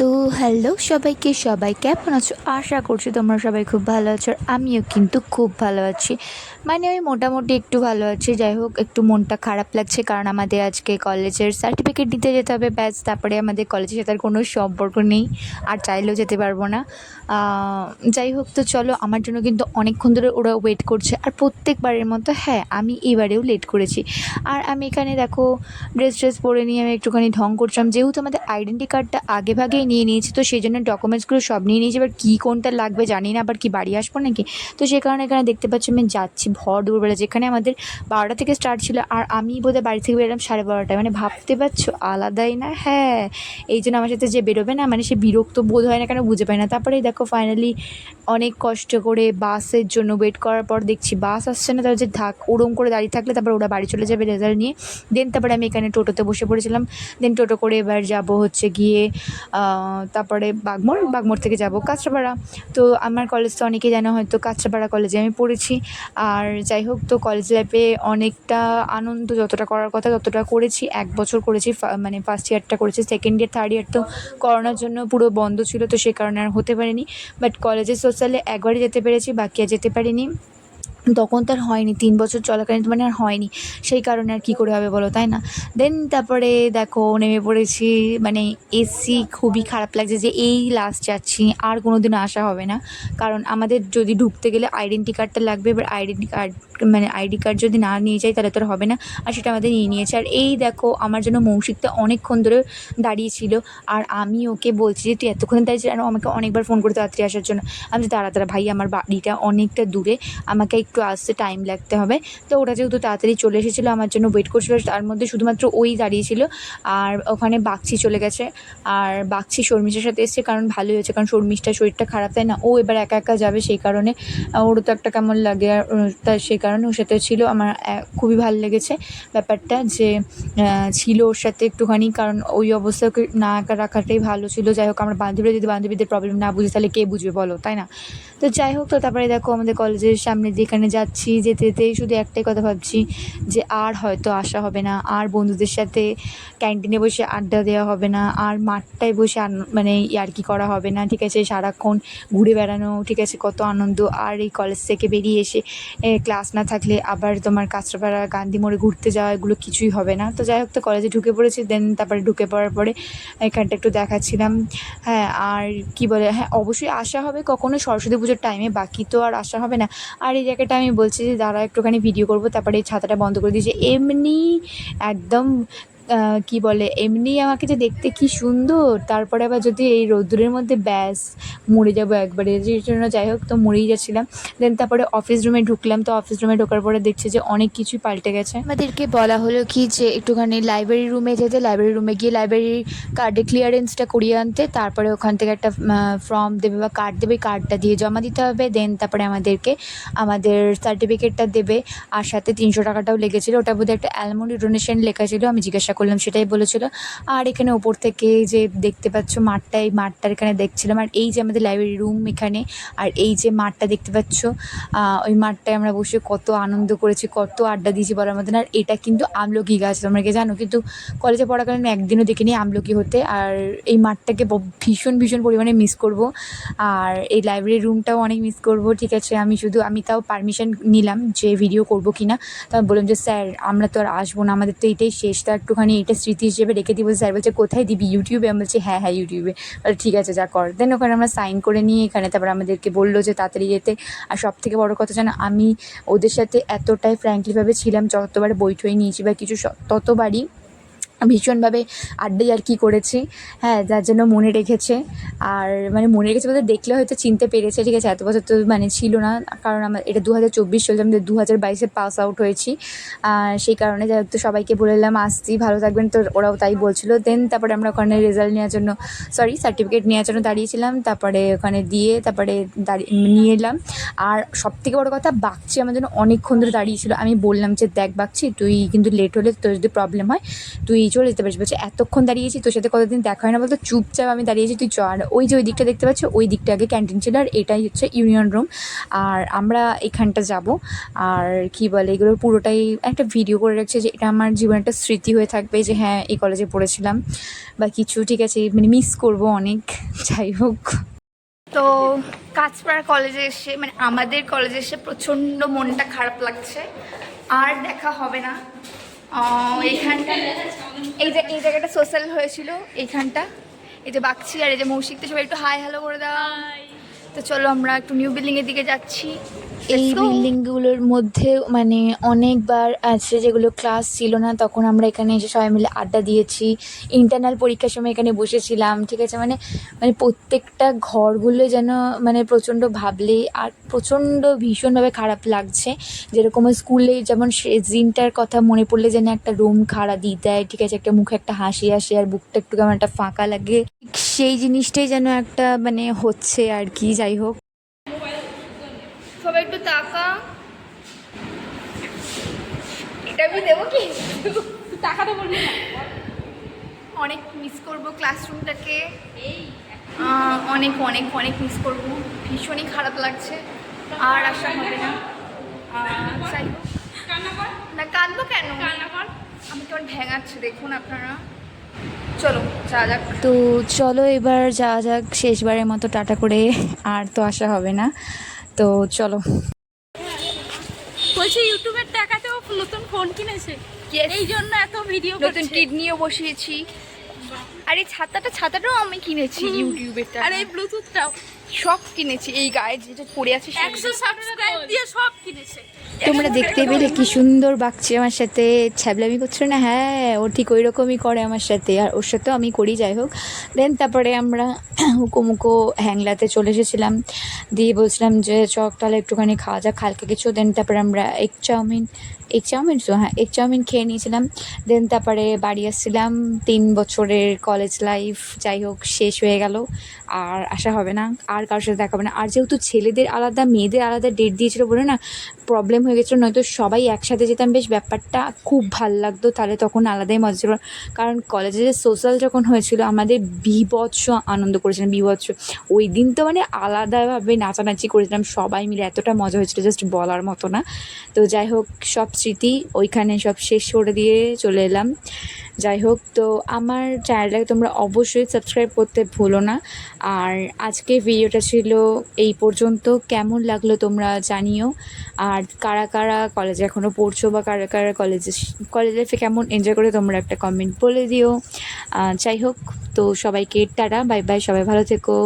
তো হ্যালো সবাইকে, সবাই কেমন আছো? আশা করছি তোমরা সবাই খুব ভালো আছো আর আমিও কিন্তু খুব ভালো আছি। মানে আমি মোটামুটি একটু ভালো আছি, যাই হোক, একটু মনটা খারাপ লাগছে কারণ আমাদের আজকে কলেজের সার্টিফিকেট দিতে যেতে হবে, ব্যাস, তারপরে আমাদের কলেজের সাথে আর কোনো সম্পর্ক নেই, আর চাইলেও যেতে পারব না। যাই হোক, তো চলো, আমার জন্য কিন্তু অনেকক্ষণ ধরে ওরা ওয়েট করছে, আর প্রত্যেকবারের মতো হ্যাঁ আমি এবারেও লেট করেছি। আর আমি এখানে দেখো ড্রেস ট্রেস পরে নিয়ে আমি একটুখানি ঢং করছিলাম, যেহেতু আমাদের আইডেন্টি কার্ডটা আগে ভাগেই নিয়ে নিয়েছি, তো সেই জন্য ডকুমেন্টসগুলো সব নিয়ে নিয়েছি। এবার কী কোনটা লাগবে জানি না, আবার কি বাড়ি আসব নাকি? তো সে কারণে এখানে দেখতে পাচ্ছি আমি যাচ্ছি ভর দুপুরবেলা, যেখানে আমাদের বারোটা থেকে স্টার্ট ছিল। আর আমি বোধহয় বাড়ি থেকে বেরোলাম সাড়ে বারোটায়। মানে ভাবতে পারছ, আলাদাই না? হ্যাঁ এই জন্য আমার সাথে যে বেরোবে না মানে সে বিরক্ত বোধ হয় না কেন বুঝে পায় না। তারপরে দেখো ফাইনালি অনেক কষ্ট করে বাসের জন্য ওয়েট করার পর দেখছি বাস আসছে না তার যে থাক ওরম করে দাঁড়িয়ে থাকলে তারপর ওরা বাড়ি চলে যাবে রেজাল্ট নিয়ে। দেন তারপরে আমি এখানে টোটোতে বসে পড়েছিলাম। দেন টোটো করে এবার যাব হচ্ছে গিয়ে তারপরে বাগমোড় বাগমোড় থেকে যাব, কাঁচরাপাড়া। তো আমার কলেজ তো অনেকেই জানা, হয়তো কাঁচরাপাড়া কলেজে আমি পড়েছি। আর যাই হোক, তো কলেজ লাইফে অনেকটা আনন্দ, যতটা করার কথা ততটা করেছি। এক বছর করেছি মানে ফার্স্ট ইয়ারটা করেছি সেকেন্ড ইয়ার থার্ড ইয়ার তো করোনার জন্য পুরো বন্ধ ছিল, তো সে কারণে আর হতে পারেনি। বাট কলেজের সোশ্যালে একবারই যেতে পেরেছি, বাকি আর যেতে পারিনি। তখন তো আর হয়নি, তিন বছর চলাকালীন মানে আর হয়নি। সেই কারণে আর কী করে হবে বলো, তাই না? দেন তারপরে দেখো নেমে পড়েছি মানে এসি খুবই খারাপ লাগছে যে এই লাস্ট যাচ্ছি, আর কোনো দিন আসা হবে না। কারণ আমাদের যদি ঢুকতে গেলে আইডেন্টি কার্ডটা লাগবে, এবার আইডেন্টি কার্ড মানে আইডি কার্ড যদি না নিয়ে যাই তাহলে তো হবে না, আর সেটা আমাদের নিয়ে নিয়েছে। আর এই দেখো আমার জন্য মৌসিকটা অনেকক্ষণ ধরে দাঁড়িয়েছিল, আর আমি ওকে বলছি যে তুই এতক্ষণ দাঁড়িয়েছিস আর আমাকে অনেকবার ফোন করে তাড়াতাড়ি আসার জন্য। আমি যে তাড়া তাড়া ভাই, আমার বাড়িটা অনেকটা দূরে, আমাকে একটু আসতে টাইম লাগতে হবে। তো ওরা যেহেতু তাড়াতাড়ি চলে এসেছিল আমার জন্য ওয়েট করছিল তার মধ্যে শুধুমাত্র ওই দাঁড়িয়েছিল। আর ওখানে বাগচি চলে গেছে। আর বাগচি শর্মিষ্ঠার সাথে এসছে কারণ ভালোই হয়েছে কারণ শর্মিষ্ঠার শরীরটা খারাপ তাই না? ও এবার একা একা যাবে সেই কারণে ওরও তো একটা কেমন লাগে আর উম, তা সেই কারণে ওর সাথে ছিল। আমার খুবই ভালো লেগেছে ব্যাপারটা যে ছিল ওর সাথে একটুখানি কারণ ওই অবস্থাকে না একা রাখাটাই ভালো ছিল। যাই হোক আমরা বান্ধবীরা যদি বান্ধবীদের প্রবলেম না বুঝি তাহলে কে বুঝবে বলো তাই না? তো যাই হোক তো তারপরে দেখো আমাদের কলেজের সামনে যেখানে যাচ্ছি, যেতে যেতেই শুধু একটাই কথা ভাবছি, যে আর হয়তো আসা হবে না, আর বন্ধুদের সাথে ক্যান্টিনে বসে আড্ডা দেওয়া হবে না, আর মাঠটায় বসে মানে ইয়ার্কি করা হবে না, ঠিক আছে, সারাক্ষণ ঘুরে বেড়ানো, ঠিক আছে, কত আনন্দ, আর এই কলেজ থেকে বেরিয়ে এসে ক্লাস না থাকলে আবার তোমার কাঁচরাপাড়া, গান্ধী মোড়ে ঘুরতে যাওয়া, এগুলো কিছুই হবে না। তো যাই হোক, তো কলেজে ঢুকে পড়েছি দেন তারপরে ঢুকে পড়ার পরে এখানটা একটু দেখাচ্ছিলাম। হ্যাঁ আর কি বলে হ্যাঁ অবশ্যই আসা হবে কখনো সরস্বতী পুজোর টাইমে বাকি তো আর আসা হবে না। আর এই জায়গাটা আমি বলছি যে, দাঁড়া, একটুখানি ভিডিও করব, তারপরে এই ছাতাটা বন্ধ করে দিয়েছে। এমনি একদম কি বলে, এমনি আমাকে যে দেখতে কি সুন্দর, তারপরে আবার যদি এই রোদ্দুরের মধ্যে ব্যাস, মরে যাব একবারে, যে জন্য যাই হোক তো মরেই যাচ্ছিলাম। দেন তারপরে অফিস রুমে ঢুকলাম, তো অফিস রুমে ঢোকার পরে দেখছি যে অনেক কিছুই পাল্টে গেছে। আমাদেরকে বলা হলো কি যে একটুখানি লাইব্রেরি রুমে যেতে লাইব্রেরি রুমে গিয়ে লাইব্রেরির কার্ডে ক্লিয়ারেন্সটা করিয়ে আনতে, তারপরে ওখান থেকে একটা ফর্ম দেবে বা কার্ড দেবে কার্ডটা দিয়ে জমা দিতে হবে দেন তারপরে আমাদেরকে, আমাদের সার্টিফিকেটটা দেবে, আর সাথে তিনশো টাকাটাও লেগেছিলো, ওটা বোধহয় একটা অ্যালমনি ডোনেশন লেখা ছিল, আমি জিজ্ঞাসা করলাম সেটাই বলেছিল। আর এখানে ওপর থেকে যে দেখতে পাচ্ছ মাঠটা, এই মাঠটার এখানে দেখছিলাম। আর এই যে আমাদের লাইব্রেরি রুম এখানে, আর এই যে মাঠটা দেখতে পাচ্ছ ওই মাঠটায় আমরা বসে কত আনন্দ করেছি, কত আড্ডা দিয়েছি বলার মতন। আর এটা কিন্তু আমলকি গাছ, তোমরা কি জানো? কিন্তু কলেজে পড়াকালীন একদিনও দেখিনি আমলকি হতে। আর এই মাঠটাকে ভীষণ ভীষণ পরিমাণে মিস করব। আর এই লাইব্রেরি রুমটাও অনেক মিস করব, ঠিক আছে? আমি শুধু, আমি তাও পারমিশন নিলাম যে ভিডিও করব কি না বললাম যে, স্যার, আমরা তো আর আসব না, আমাদের তো এটাই শেষ। তো একটুখানি এটা স্মৃতি হিসেবে রেখে দিব। স্যার বলছে কোথায় দিবি? ইউটিউবে আমি বলছি হ্যাঁ হ্যাঁ ইউটিউবে বলে, ঠিক আছে যা কর। দেন ওখানে আমরা সাইন করে নিয়ে এখানে তারপর আমাদেরকে বলল যে তাড়াতাড়ি যেতে। আর সব থেকে বড়ো কথা জানো আমি ওদের সাথে এতটাই ফ্র্যাঙ্কলিভাবে ছিলাম যতবার বই ঠই নিয়েছি বা কিছু ততবারই ভীষণভাবে আড্ডাই আর কি করেছি। হ্যাঁ যার জন্য মনে রেখেছে। আর মানে মনে রেখেছে বলতে দেখলে হয়তো চিনতে পেরেছে, ঠিক আছে, এত বছর তো মানে ছিল না। কারণ আমার এটা দু হাজার চব্বিশ চলছে আমাদের দু হাজার বাইশে পাস আউট হয়েছি। সেই কারণে যাই তো সবাইকে বলে দিলাম আসছি ভালো থাকবেন। তো ওরাও তাই বলছিল। দেন তারপরে আমরা ওখানে রেজাল্ট নেওয়ার জন্য সরি সার্টিফিকেট নেওয়ার জন্য দাঁড়িয়েছিলাম। তারপরে ওখানে দিয়ে তারপরে দাঁড়িয়ে নিয়ে এলাম। আর সব থেকে বড় কথা, বাগচি আমার জন্য অনেকক্ষণ ধরে দাঁড়িয়েছিল। আমি বললাম যে, দেখ বাগচি, তুই কিন্তু লেট হলে তোর যদি প্রবলেম হয়, তুই বেরিয়ে চলে যেতে পারিস। বলছে, এতক্ষণ দাঁড়িয়েছি, তোর সাথে কতদিন দেখা হয় না? বলতো, চুপচাপ আমি দাঁড়িয়েছি তুই চ। আর ওই যে ওই দিকটা দেখতে পাচ্ছ, ওই দিকটা আগে ক্যান্টিন ছিল, আর এটাই হচ্ছে ইউনিয়ন রুম। আর আমরা এখানটা যাব। আর কি বলে, এগুলো পুরোটাই একটা ভিডিও করে রাখছে যে এটা আমার জীবনে একটা স্মৃতি হয়ে থাকবে যে হ্যাঁ এই কলেজে পড়েছিলাম। বা কিছু, ঠিক আছে মানে মিস করব অনেক, যাই হোক। তো কাঁচপাড়া কলেজে এসে মানে আমাদের কলেজে এসে প্রচণ্ড মনটা খারাপ লাগছে। আর দেখা হবে না। এইখানটা এই যে এই জায়গাটা সোশ্যাল হয়েছিল, এইখানটা। এই যে বাগছি আর এই যে মৌসিকতে সবাই একটু হাই হ্যালো করে দেওয়া তো চলো আমরা একটু নিউ বিল্ডিংয়ের দিকে যাচ্ছি। এই. বিল্ডিংগুলোর মধ্যে মানে অনেকবার আছে যেগুলো ক্লাস ছিল না তখন আমরা এখানে এসে সবাই মিলে আড্ডা দিয়েছি। ইন্টারনাল পরীক্ষার সময় এখানে বসেছিলাম ঠিক আছে? মানে মানে প্রত্যেকটা ঘরগুলো যেন মানে প্রচণ্ড ভাবলে আর প্রচণ্ড ভীষণভাবে খারাপ লাগছে। যেরকম স্কুলে যেমন দিনটার কথা মনে পড়লে যেন একটা রুম খাড়া দিয়ে দেয় ঠিক আছে? একটা মুখে একটা হাসি আসে আর বুকটা একটু কেমন একটা ফাঁকা লাগে। সেই জিনিসটাই যেন একটা মানে হচ্ছে আর কি যাই হোক। সবাই একটু তাকা। এটা আমি দেবো কি? টাকাটা বলবি অনেক মিস করব ক্লাসরুমটাকে অনেক অনেক অনেক মিস করব। ভীষণই খারাপ লাগছে। আর আসা হবে না। যাই হোক। না কাঁদবো কেন? আমি কেমন ভেঙাচ্ছে দেখুন আপনারা। চলো যা যাক। তো চলো এবার যাওয়া যাক শেষবারের মতো টাটা করে আর তো আসা হবে না। তো চলো। বলছি ইউটিউবের টাকাতেও নতুন ফোন কিনেছে. এই জন্য এত ভিডিও নতুন কিডনিও বসিয়েছি। আর এই ছাতাটা ছাতাটাও আমি কিনেছি ইউটিউবের আর এই ব্লুটুথটাও সব কিনেছি এই গায়ে যেটা পড়ে আছে একশো সাবস্ক্রাইব দিয়ে সব কিনেছে। তোমরা দেখতে পেলে কি সুন্দর বাগছে আমার সাথে ছ্যাবলামি করছিল না? হ্যাঁ ও ঠিক ওই রকমই করে আমার সাথে। আর ওর সাথেও আমি করি যাই হোক। দেন তারপরে আমরা হুকো মুকো হ্যাংলাতে চলে এসেছিলাম। দিয়ে বলছিলাম যে চক তাহলে একটুখানি খাওয়া যাক হালকা কিছু। দেন তারপরে আমরা এগ চাউমিন এগ চাউমিন তো? হ্যাঁ এগ চাউমিন খেয়ে নিয়েছিলাম। দেন তারপরে বাড়ি আসছিলাম। তিন বছরের কলেজ লাইফ যাই হোক শেষ হয়ে গেল। আর আসা হবে না। আর কারোর সাথে দেখা হবে না। আর যেহেতু ছেলেদের আলাদা, মেয়েদের আলাদা ডেট দিয়েছিল বলে না প্রবলেম হয়ে গেছিল, নয়তো সবাই একসাথে যেতাম। বেশ ব্যাপারটা খুব ভালো লাগতো তাহলে তখন আলাদাই মজা ছিল। কারণ কলেজে সোশ্যাল যখন হয়েছিল, আমাদের বিভৎস আনন্দ করেছিলাম, বিভৎস। ওই দিন তো মানে আলাদাভাবে নাচানাচি করেছিলাম, সবাই মিলে এতটা মজা হয়েছিল জাস্ট বলার মতো না। তো যাই হোক, সব স্মৃতি ওইখানে সব শেষ করে দিয়ে চলে এলাম। যাই হোক, তো আমার চ্যানেলটাকে তোমরা অবশ্যই সাবস্ক্রাইব করতে ভুলো না। আর আজকে ভিডিওটা ছিল এই পর্যন্ত। কেমন লাগল তোমরা জানিও। আর কারা কারা কলেজে এখনও পড়ছো বা কারা কারা কলেজে কলেজ লাইফে কেমন এনজয় করে তোমরা একটা কমেন্ট বলে দিও। যাই হোক, তো সবাইকে টাটা বাই বাই সবাই ভালো থেকো।